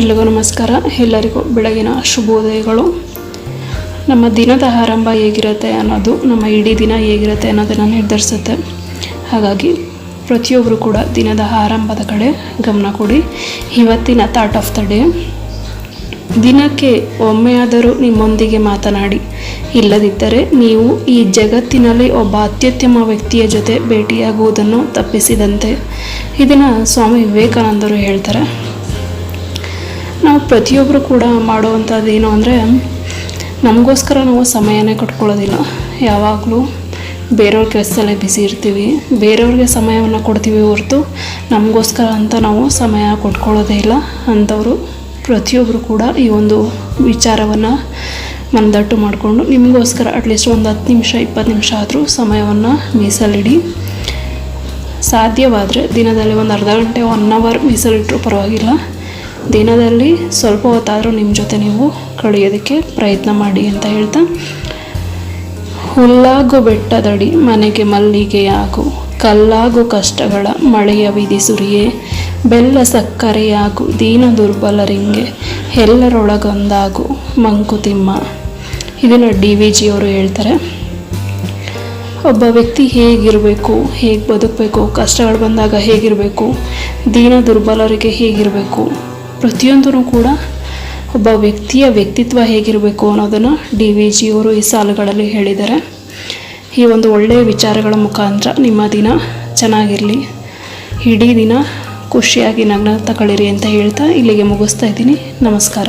ಎಲ್ಲಿಗೂ ನಮಸ್ಕಾರ. ಎಲ್ಲರಿಗೂ ಬೆಳಗಿನ ಶುಭೋದಯಗಳು. ನಮ್ಮ ದಿನದ ಆರಂಭ ಹೇಗಿರುತ್ತೆ ಅನ್ನೋದು, ನಮ್ಮ ಇಡೀ ದಿನ ಹೇಗಿರುತ್ತೆ ಅನ್ನೋದನ್ನು ನಿರ್ಧರಿಸುತ್ತೆ. ಹಾಗಾಗಿ ಪ್ರತಿಯೊಬ್ಬರು ಕೂಡ ದಿನದ ಆರಂಭದ ಕಡೆ ಗಮನ ಕೊಡಿ. ಇವತ್ತಿನ ಥಾಟ್ ಆಫ್ ದ ಡೇ ದಿನಕ್ಕೆ ಒಮ್ಮೆಯಾದರೂ ನಿಮ್ಮೊಂದಿಗೆ ಮಾತನಾಡಿ. ಇಲ್ಲದಿದ್ದರೆ ನೀವು ಈ ಜಗತ್ತಿನಲ್ಲಿ ಒಬ್ಬ ಅತ್ಯುತ್ತಮ ವ್ಯಕ್ತಿಯ ಜೊತೆ ಭೇಟಿಯಾಗುವುದನ್ನು ತಪ್ಪಿಸಿದಂತೆ. ಇದನ್ನು ಸ್ವಾಮಿ ವಿವೇಕಾನಂದರು ಹೇಳ್ತಾರೆ. ನಾವು ಪ್ರತಿಯೊಬ್ಬರು ಕೂಡ ಮಾಡುವಂಥದ್ದು ಏನು ಅಂದರೆ ನಮಗೋಸ್ಕರ ನಾವು ಸಮಯನೇ ಕಟ್ಕೊಳ್ಳೋದಿಲ್ಲ. ಯಾವಾಗಲೂ ಬೇರೆಯವ್ರ ಕೆಲಸದಲ್ಲೇ ಬ್ಯುಸಿ ಇರ್ತೀವಿ. ಬೇರೆಯವ್ರಿಗೆ ಸಮಯವನ್ನು ಕೊಡ್ತೀವಿ ಹೊರತು ನಮಗೋಸ್ಕರ ಅಂತ ನಾವು ಸಮಯ ಕೊಟ್ಕೊಳ್ಳೋದೇ ಇಲ್ಲ ಅಂಥವರು ಪ್ರತಿಯೊಬ್ಬರು ಕೂಡ ಈ ಒಂದು ವಿಚಾರವನ್ನು ಮನದಟ್ಟು ಮಾಡಿಕೊಂಡು ನಿಮಗೋಸ್ಕರ ಅಟ್ಲೀಸ್ಟ್ ಒಂದು ಹತ್ತು ನಿಮಿಷ, ಇಪ್ಪತ್ತು ನಿಮಿಷ ಆದರೂ ಸಮಯವನ್ನು ಮೀಸಲಿಡಿ. ಸಾಧ್ಯವಾದರೆ ದಿನದಲ್ಲಿ ಒಂದು ಅರ್ಧ ಗಂಟೆ ಒನ್ ಅವರ್ ಮೀಸಲಿಟ್ಟರೂ ಪರವಾಗಿಲ್ಲ. ದಿನದಲ್ಲಿ ಸ್ವಲ್ಪ ಹೊತ್ತಾದರೂ ನಿಮ್ಮ ಜೊತೆ ನೀವು ಕಳೆಯೋದಕ್ಕೆ ಪ್ರಯತ್ನ ಮಾಡಿ ಅಂತ ಹೇಳ್ತಾ, ಹುಲ್ಲಾಗು ಬೆಟ್ಟದಡಿ ಮನೆಗೆ ಮಲ್ಲಿಗೆಯಾಗು ಕಲ್ಲಾಗು ಕಷ್ಟಗಳ ಮಳೆಯ ವಿಧಿ ಸುರಿಯೇ, ಬೆಲ್ಲ ಸಕ್ಕರೆಯಾಗು ದೀನ ದುರ್ಬಲರಿಂಗೆ ಎಲ್ಲರೊಳಗೊಂದಾಗು ಮಂಕುತಿಮ್ಮ ಇದನ್ನು ಡಿ ವಿ ಜಿಯವರು ಹೇಳ್ತಾರೆ. ಒಬ್ಬ ವ್ಯಕ್ತಿ ಹೇಗಿರಬೇಕು, ಹೇಗೆ ಬದುಕಬೇಕು, ಕಷ್ಟಗಳು ಬಂದಾಗ ಹೇಗಿರಬೇಕು, ದೀನ ದುರ್ಬಲರಿಗೆ ಹೇಗಿರಬೇಕು ಪ್ರತಿಯೊಂದೂ ಕೂಡ ಒಬ್ಬ ವ್ಯಕ್ತಿಯ ವ್ಯಕ್ತಿತ್ವ ಹೇಗಿರಬೇಕು ಅನ್ನೋದನ್ನು ಡಿ ವಿ ಜಿಯವರು ಈ ಸಾಲುಗಳಲ್ಲಿ ಹೇಳಿದ್ದಾರೆ. ಈ ಒಂದು ಒಳ್ಳೆಯ ವಿಚಾರಗಳ ಮುಖಾಂತರ ನಿಮ್ಮ ದಿನ ಚೆನ್ನಾಗಿರಲಿ. ಇಡೀ ದಿನ ಖುಷಿಯಾಗಿ ನಗ್ನ ತಗೊಳ್ಳಿರಿ ಅಂತ ಹೇಳ್ತಾ ಇಲ್ಲಿಗೆ ಮುಗಿಸ್ತಾ ಇದ್ದೀನಿ. ನಮಸ್ಕಾರ.